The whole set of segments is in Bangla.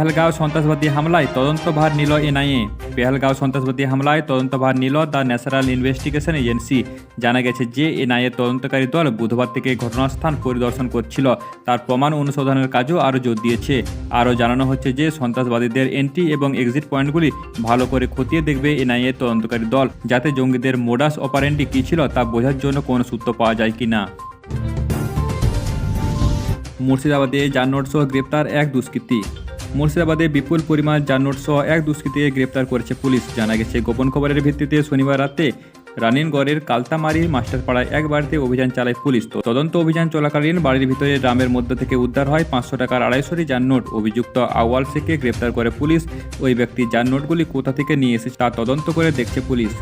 পেহেলগাঁও সন্ত্রাসবাদী হামলায় তদন্তভার নিল এনআইএ। পেহেলগাঁও সন্ত্রাসবাদী হামলায় তদন্তভার নিল দ্য ন্যাশনাল ইনভেস্টিগেশন এজেন্সি। জানা গেছে যে এনআইএ তদন্তকারী দল বুধবার থেকে ঘটনাস্থান পরিদর্শন করছিল। তার প্রমাণ অনুসন্ধানের কাজও আরও জোর দিয়েছে। আরও জানানো হচ্ছে যে সন্ত্রাসবাদীদের এন্ট্রি এবং এক্সিট পয়েন্টগুলি ভালো করে খতিয়ে দেখবে এনআইএ তদন্তকারী দল, যাতে জঙ্গিদের মোডাস অপারেন্টি কী ছিল তা বোঝার জন্য কোনো সূত্র পাওয়া যায় কি না মুর্শিদাবাদে জানোট সহ গ্রেপ্তার এক দুষ্কৃতী। মুর্শিদাবাদে বিপুল পরিমাণ জানোট সহ এক দুষ্কৃতীকে গ্রেপ্তার করেছে পুলিশ। জানা গেছে, গোপন খবরের ভিত্তিতে শনিবার রাতে রানিনগড়ের কালতামারি মাস্টারপাড়ায় এক বাড়িতে অভিযান চালায় পুলিশ। তদন্ত অভিযান চলাকালীন বাড়ির ভিতরে ড্রামের মধ্য থেকে উদ্ধার হয় পাঁচশো টাকার আড়াইশোটি যান নোট অভিযুক্ত আওয়াল শেখকে গ্রেপ্তার করে পুলিশ। ওই ব্যক্তি যান নোটগুলি কোথা থেকে নিয়ে এসেছে তা তদন্ত করে দেখছে পুলিশ।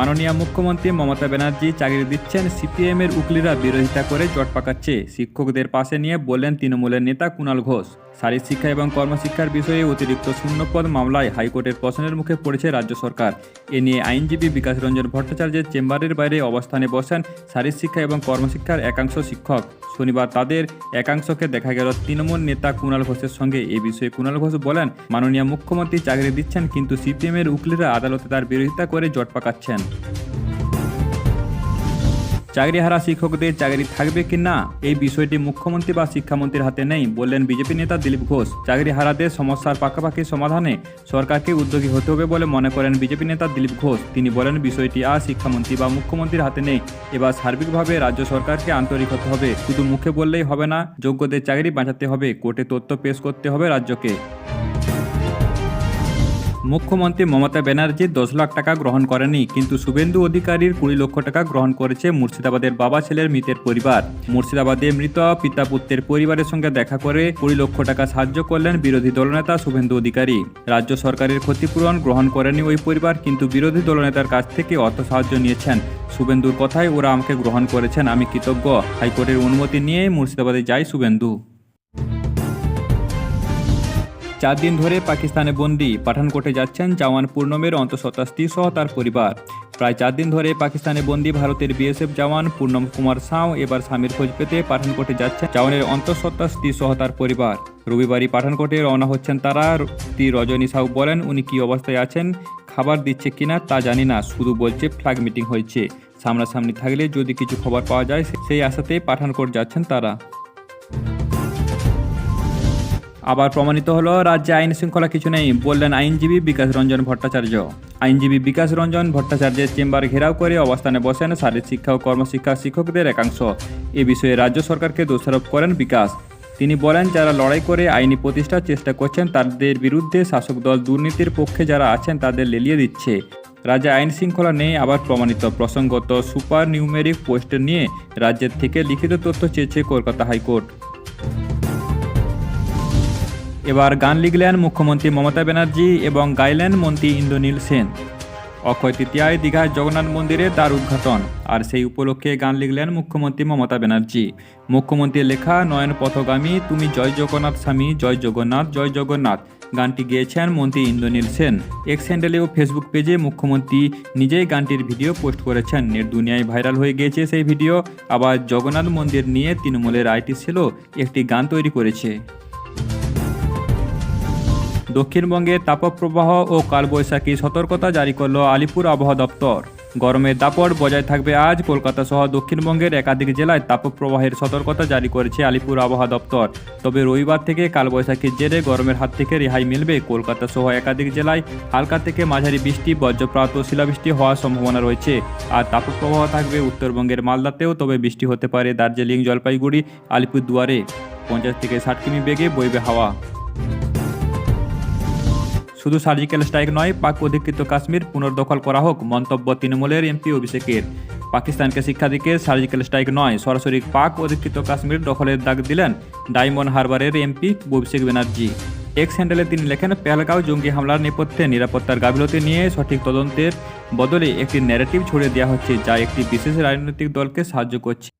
মাননীয় মুখ্যমন্ত্রী মমতা ব্যানার্জি চাকরি দিচ্ছেন। সিপিএমের উকলিরা বিরোধিতা করে জট পাকাচ্ছে। শিক্ষকদের পাশে নিয়ে বললেন তৃণমূলের নেতা কুণাল ঘোষ। শারীর শিক্ষা এবং কর্মশিক্ষার বিষয়ে অতিরিক্ত শূন্যপদ মামলায় হাইকোর্টের প্রশ্নের মুখে পড়েছে রাজ্য সরকার। এ নিয়ে আইনজীবী বিকাশ রঞ্জন ভট্টাচার্যের চেম্বারের বাইরে অবস্থানে বসেন শারীর শিক্ষা এবং কর্মশিক্ষার একাংশ শিক্ষক। শনিবার তাদের একাংশকে দেখা গেল তৃণমূল নেতা কুণাল ঘোষের সঙ্গে। এ বিষয়ে কুণাল ঘোষ বলেন, মাননীয় মুখ্যমন্ত্রী চাকরি দিচ্ছেন, কিন্তু সিপিএমের উকিলরা আদালতে তার বিরোধিতা করে জট পাকাচ্ছেন চাকরিহারা শিক্ষকদের চাকরি থাকবে কি না? এই বিষয়টি মুখ্যমন্ত্রী বা শিক্ষামন্ত্রীর হাতে নেই, বললেন বিজেপি নেতা দিলীপ ঘোষ। চাকরিহারাদের সমস্যার পাকাপাকি সমাধানে সরকারকে উদ্যোগী হতে হবে বলে মনে করেন বিজেপি নেতা দিলীপ ঘোষ। তিনি বলেন, বিষয়টি আর শিক্ষামন্ত্রী বা মুখ্যমন্ত্রীর হাতে নেই। এবার সার্বিকভাবে রাজ্য সরকারকে আন্তরিক হতে হবে। শুধু মুখে বললেই হবে না, যোগ্যদের চাকরি বাঁচাতে হবে। কোর্টে তথ্য পেশ করতে হবে রাজ্যকে। মুখ্যমন্ত্রী মমতা ব্যানার্জি দশ লাখ টাকা গ্রহণ করেনি, কিন্তু শুভেন্দু অধিকারীর কুড়ি লক্ষ টাকা গ্রহণ করেছে মুর্শিদাবাদের বাবা ছেলের মৃতের পরিবার। মুর্শিদাবাদে মৃত পিতা পুত্রের পরিবারের সঙ্গে দেখা করে কুড়ি লক্ষ টাকা সাহায্য করলেন বিরোধী দলনেতা শুভেন্দু অধিকারী। রাজ্য সরকারের ক্ষতিপূরণ গ্রহণ করেনি ওই পরিবার, কিন্তু বিরোধী দলনেতার কাছ থেকে অর্থ সাহায্য নিয়েছেন। শুভেন্দুর কথায়, ওরা আমাকে গ্রহণ করেছেন, আমি কৃতজ্ঞ। হাইকোর্টের অনুমতি নিয়ে মুর্শিদাবাদে যায় শুভেন্দু। চার দিন ধরে পাকিস্তানে বন্দি পাঠানকোটে যাচ্ছেন জওয়ান পূর্ণমের অন্তঃসত্ত্বা স্ত্রী সহ তার পরিবার। প্রায় চার দিন ধরে পাকিস্তানে বন্দি ভারতের বিএসএফ জওয়ান পূর্ণম কুমার সাউ এবার স্বামীর খোঁজ পেতে পাঠানকোটে যাচ্ছেন জওয়ানের অন্তঃসত্ত্বা স্ত্রী সহ তার পরিবার। রবিবারই পাঠানকোটে রওনা হচ্ছেন তারা। স্ত্রী রজনী সাউ বলেন, উনি কী অবস্থায় আছেন? খাবার দিচ্ছে কিনা তা জানি না। শুধু বলছে, ফ্ল্যাগ মিটিং হয়েছে। সামনাসামনি থাকলে যদি কিছু খবর পাওয়া যায় সেই আশাতেই পাঠানকোট যাচ্ছেন তারা। আবার প্রমাণিত হলো, রাজ্যে আইন শৃঙ্খলা কিছু নেই, বললেন আইনজীবী বিকাশ রঞ্জন ভট্টাচার্য। আইনজীবী বিকাশ রঞ্জন ভট্টাচার্যের চেম্বার ঘেরাও করে অবস্থানে বসেন শারীরিক শিক্ষা ও কর্মশিক্ষা শিক্ষকদের একাংশ। এ বিষয়ে রাজ্য সরকারকে দোষারোপ করেন বিকাশ। তিনি বলেন, যারা লড়াই করে আইনি প্রতিষ্ঠার চেষ্টা করছেন, তাদের বিরুদ্ধে শাসক দল দুর্নীতির পক্ষে যারা আছেন, তাদের লেলিয়ে দিচ্ছে। রাজ্যে আইন শৃঙ্খলা নেই, আবার প্রমাণিত। প্রসঙ্গত সুপার নিউমেরিক পোস্ট নিয়ে রাজ্যের থেকে লিখিত তথ্য চেয়েছে কলকাতা হাইকোর্ট। এবার গান লিখলেন মুখ্যমন্ত্রী মমতা ব্যানার্জি এবং গাইলেন মন্ত্রী ইন্দ্রনীল সেন। অক্ষয় তৃতীয়ায় দীঘায় জগন্নাথ মন্দিরে তার উদ্ঘাটন, আর সেই উপলক্ষে গান লিখলেন মুখ্যমন্ত্রী মমতা ব্যানার্জি। মুখ্যমন্ত্রীর লেখা, নয়ন পথগামী, তুমি জয় জগন্নাথ স্বামী, জয় জগন্নাথ জয় জগন্নাথ। গানটি গেয়েছেন মন্ত্রী ইন্দ্রনীল সেন। এক্স হ্যান্ডেলে ও ফেসবুক পেজে মুখ্যমন্ত্রী নিজেই গানটির ভিডিও পোস্ট করেছেন। নেট দুনিয়ায় ভাইরাল হয়ে গিয়েছে সেই ভিডিও। আবার জগন্নাথ মন্দির নিয়ে তৃণমূলের আইটি সেলও একটি গান তৈরি করেছে। দক্ষিণবঙ্গে তাপপ্রবাহ ও কালবৈশাখী সতর্কতা জারি করল আলিপুর আবহাওয়া দপ্তর। গরমের দাপট বজায় থাকবে আজ, কলকাতা সহ দক্ষিণবঙ্গের একাধিক জেলায় তাপপ্রবাহের সতর্কতা জারি করেছে আলিপুর আবহাওয়া দপ্তর। তবে রবিবার থেকে কালবৈশাখীর জেরে গরমের হাত থেকে রেহাই মিলবে। কলকাতা সহ একাধিক জেলায় হালকা থেকে মাঝারি বৃষ্টি বজ্রপ্রাত ও শিলাবৃষ্টি হওয়ার সম্ভাবনা রয়েছে। আর তাপপ্রবাহ থাকবে উত্তরবঙ্গের মালদাতেও, তবে বৃষ্টি হতে পারে দার্জিলিং, জলপাইগুড়ি, আলিপুরদুয়ারে। পঞ্চাশ থেকে ষাট কিমি বেগে বইবে হাওয়া। শুধু সার্জিক্যাল স্ট্রাইক নয়, পাক অধিকৃত কাশ্মীর পুনর্দখল করা হোক, মন্তব্য তৃণমূলের এমপি অভিষেকের। পাকিস্তানকে শিক্ষা দিকে সার্জিক্যাল স্ট্রাইক নয়, সরাসরি পাক অধিকৃত কাশ্মীর দখলের দাগ দিলেন ডায়মন্ড হারবারের এমপি অভিষেক ব্যানার্জি। এক্স হ্যান্ডেলে তিনি লেখেন, পেহলগাঁও জঙ্গি হামলার নেপথ্যে নিরাপত্তার গাফিলতি নিয়ে সঠিক তদন্তের বদলে একটি ন্যারেটিভ ছড়িয়ে দেওয়া হচ্ছে, যা একটি বিশেষ রাজনৈতিক দলকে সাহায্য করছে।